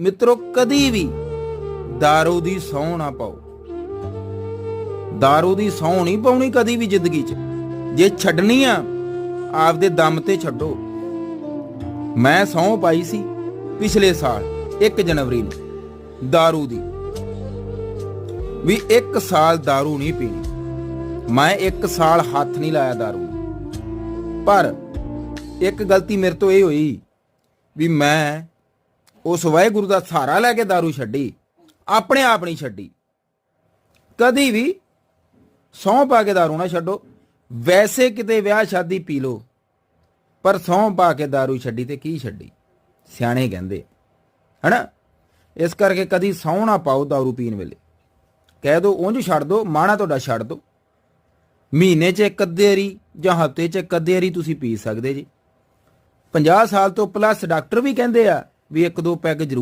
ਮਿੱਤਰੋ ਕਦੀ ਵੀ दारू ਦੀ ਸੌਂ ਨਾ ਪਾਓ दारू ਦੀ ਸੌਂ ਨਹੀਂ ਪਾਉਣੀ ਕਦੀ ਵੀ ਜ਼ਿੰਦਗੀ 'ਚ ਜੇ ਛੱਡਣੀ ਆ ਆਪਦੇ ਦਮ ਤੇ ਛੱਡੋ ਮੈਂ ਸਹੁੰ ਪਾਈ ਸੀ ਪਿਛਲੇ ਸਾਲ 1 ਜਨਵਰੀ ਨੂੰ दारू ਦੀ ਵੀ 1 ਸਾਲ दारू ਨਹੀਂ ਪੀਣੀ ਮੈਂ 1 ਸਾਲ ਹੱਥ ਨਹੀਂ ਲਾਇਆ दारू ਨੂੰ। ਪਰ ਇੱਕ ਗਲਤੀ ਮੇਰੇ ਤੋਂ ਇਹ ਹੋਈ ਵੀ ਮੈਂ ਉਸ ਵਾਹਿਗੁਰੂ ਦਾ ਸਹਾਰਾ ਲੈ ਕੇ दारू ਛੱਡੀ ਆਪਣੇ ਆਪ ਨਹੀਂ ਛੱਡੀ ਕਦੀ ਵੀ ਸਹੁੰ ਪਾ ਕੇ दारू ਨਾ ਛੱਡੋ ਵੈਸੇ ਕਿਤੇ ਵਿਆਹ ਸ਼ਾਦੀ ਪੀ ਲਓ ਪਰ ਸਹੁੰ ਪਾ ਕੇ दारू ਛੱਡੀ ਤੇ ਕੀ ਛੱਡੀ ਸਿਆਣੇ ਕਹਿੰਦੇ ਹਨਾ ਇਸ ਕਰਕੇ ਕਦੀ ਸਹੁੰ ਨਾ ਪਾਓ दारू ਪੀਣ ਵੇਲੇ ਕਹਿ ਦੋ ਉਂਝ ਛੱਡ ਦੋ ਮਾਣਾ ਤੁਹਾਡਾ ਛੱਡ ਦੋ ਮਹੀਨੇ 'ਚ ਇੱਕ ਅੱਧੇ ਵਾਰੀ ਜਾਂ ਹਫ਼ਤੇ 'ਚ ਇੱਕ ਅੱਧੇ ਵਾਰੀ ਤੁਸੀਂ ਪੀ ਸਕਦੇ ਜੀ 50 ਸਾਲ ਤੋਂ ਪਲੱਸ ਡਾਕਟਰ ਵੀ ਕਹਿੰਦੇ ਆ ਵੀ ਇੱਕ ਦੋ ਪੈਗ ਜ਼ਰੂਰ